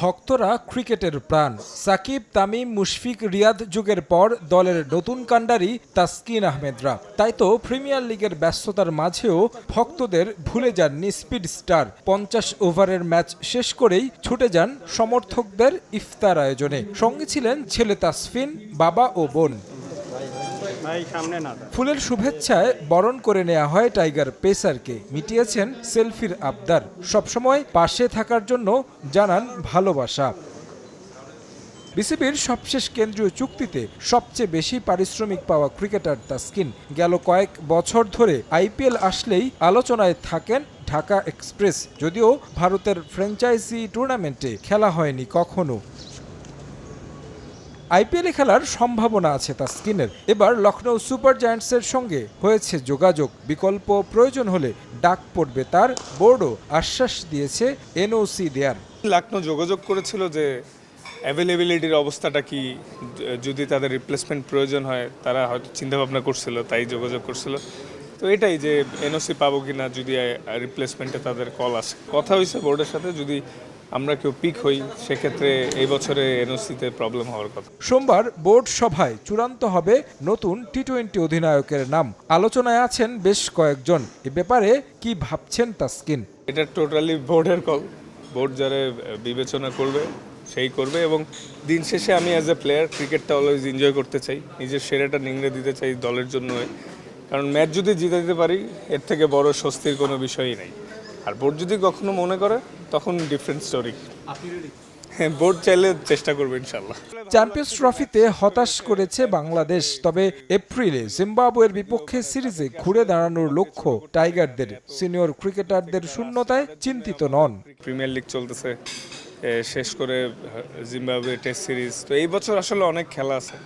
ভক্তরা ক্রিকেটের প্রাণ। সাকিব, তামিম, মুশফিক, রিয়াদ যুগের পর দলের নতুন কাণ্ডারি তাসকিন আহমেদরা। তাই তো প্রিমিয়ার লিগের ব্যস্ততার মাঝেও ভক্তদের ভুলে যাননি স্পিড স্টার। পঞ্চাশ ওভারের ম্যাচ শেষ করেই ছুটে যান সমর্থকদের ইফতার আয়োজনে। সঙ্গে ছিলেন ছেলে তাসফিন, বাবা ও বোন। ফুলের শুভেচ্ছায় বরণ করে নেওয়া হয় টাইগার পেসারকে। মিটিয়েছেন সেলফির আবদার। সবসময় পাশে থাকার জন্য জানান ভালোবাসা। বিসিবির সবশেষ কেন্দ্রীয় চুক্তিতে সবচেয়ে বেশি পারিশ্রমিক পাওয়া ক্রিকেটার তাসকিন। গেল কয়েক বছর ধরে আইপিএল আসলেই আলোচনায় থাকেন ঢাকা এক্সপ্রেস। যদিও ভারতের ফ্র্যাঞ্চাইজি টুর্নামেন্টে খেলা হয়নি কখনো। আইপিএলে খেলার সম্ভাবনা আছে তাসকিনের এবার লখনৌ সুপার জায়ান্টসের সঙ্গে হয়েছে যোগাযোগ। বিকল্প প্রয়োজন হলে ডাক পড়বে তার। বোর্ডও আশ্বাস দিয়েছে এনওসি দেয়ার লাকনো যোগাযোগ করেছিল যে অ্যাভেলেবিলিটির অবস্থাটা কি, যদি তাদের রিপ্লেসমেন্ট প্রয়োজন হয়, তারা হয়তো চিন্তাভাবনা করছিল, তাই যোগাযোগ করছিল। তো এটাই যে এনওসি পাবো কি না যদি রিপ্লেসমেন্টে তাদের কল আসে। কথা হয়েছে বোর্ডের সাথে, যদি আমরা কেউ পিক হই সেক্ষেত্রে এই বছরে এনওসিতে প্রবলেম হওয়ার কথা। সোমবার বোর্ড সভায় চূড়ান্ত হবে নতুন টি টোয়েন্টি অধিনায়কের নাম। আলোচনায় আছেন বেশ কয়েকজন। এ ব্যাপারে কি ভাবছেন তাসকিন? এটা টোটালি বোর্ডের কল বোর্ড যারা বিবেচনা করবে সেই করবে এবং দিন শেষে আমি অ্যাজ এ প্লেয়ার ক্রিকেটটা অলওয়েজ এনজয় করতে চাই। নিজের সেরাটা নিংড়ে দিতে চাই দলের জন্য কারণ ম্যাচ যদি জিতে দিতে পারি এর থেকে বড় স্বস্তির কোনো বিষয়ই নেই। আর বোর্ড যদি কখনো মনে করে তখন ডিফারেন্ট স্টোরি হ্যাঁ বোর্ড চাইলে চেষ্টা করবে ইনশাল্লাহ। চ্যাম্পিয়ন্স ট্রফিতে হতাশ করেছে বাংলাদেশ তবে এপ্রিলে জিম্বাবুয়ের বিপক্ষে সিরিজে ঘুরে দাঁড়ানোর লক্ষ্য টাইগারদের। সিনিয়র ক্রিকেটারদের শূন্যতায় চিন্তিত নন। প্রিমিয়ার লিগ চলতেছে শেষ করে জিম্বাবুয়ে টেস্ট সিরিজ তো এই বছর আসলে অনেক খেলা আছে।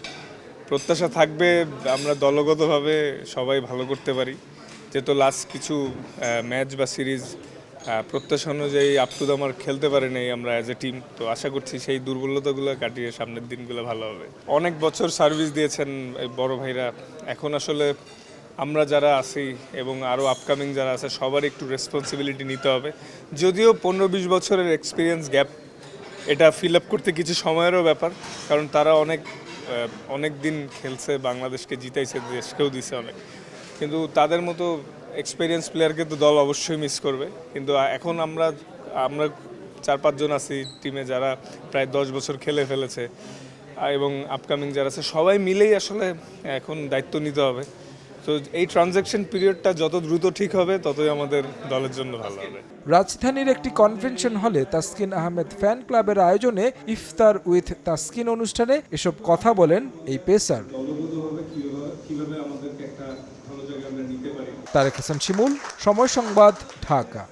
প্রত্যাশা থাকবে আমরা দলগতভাবে সবাই ভালো করতে পারি। যেহেতু লাস্ট কিছু ম্যাচ বা সিরিজ প্রত্যাশা অনুযায়ী আপ আমার খেলতে পারে নাই আমরা অ্যাজ এ টিম তো আশা করছি সেই দুর্বলতাগুলো কাটিয়ে সামনের দিনগুলো ভালো হবে। অনেক বছর সার্ভিস দিয়েছেন এই বড় ভাইরা। এখন আসলে আমরা যারা আছি এবং আরও আপকামিং যারা আছে, সবার একটু রেসপন্সিবিলিটি নিতে হবে। যদিও পনেরো বিশ বছরের এক্সপিরিয়েন্স গ্যাপ এটা ফিল আপ করতে কিছু সময়েরও ব্যাপার। কারণ তারা অনেক অনেক দিন খেলছে, বাংলাদেশকে জিতাইছে, দেশকেও দিছে অনেক। কিন্তু তাদের মতো এক্সপিরিয়েন্স প্লেয়ারকে তো দল অবশ্যই মিস করবে। কিন্তু এখন আমরা আমরা চার পাঁচজন আছি টিমে যারা প্রায় দশ বছর খেলে ফেলেছে এবং আপকামিং যারা আছে, সবাই মিলেই আসলে এখন দায়িত্ব নিতে হবে। তো এই ট্রানজ্যাকশন পিরিয়ডটা যত দ্রুত ঠিক হবে, ততই আমাদের দলের জন্য ভালো হবে। রাজধানীর একটি কনভেনশন হলে তাসকিন আহমেদ ফ্যান ক্লাবের আয়োজনে ইফতার উইথ তাসকিন অনুষ্ঠানে এসব কথা বলেন এই পেসার তারেক হাসান শিমুল সময় সংবাদ ঢাকা।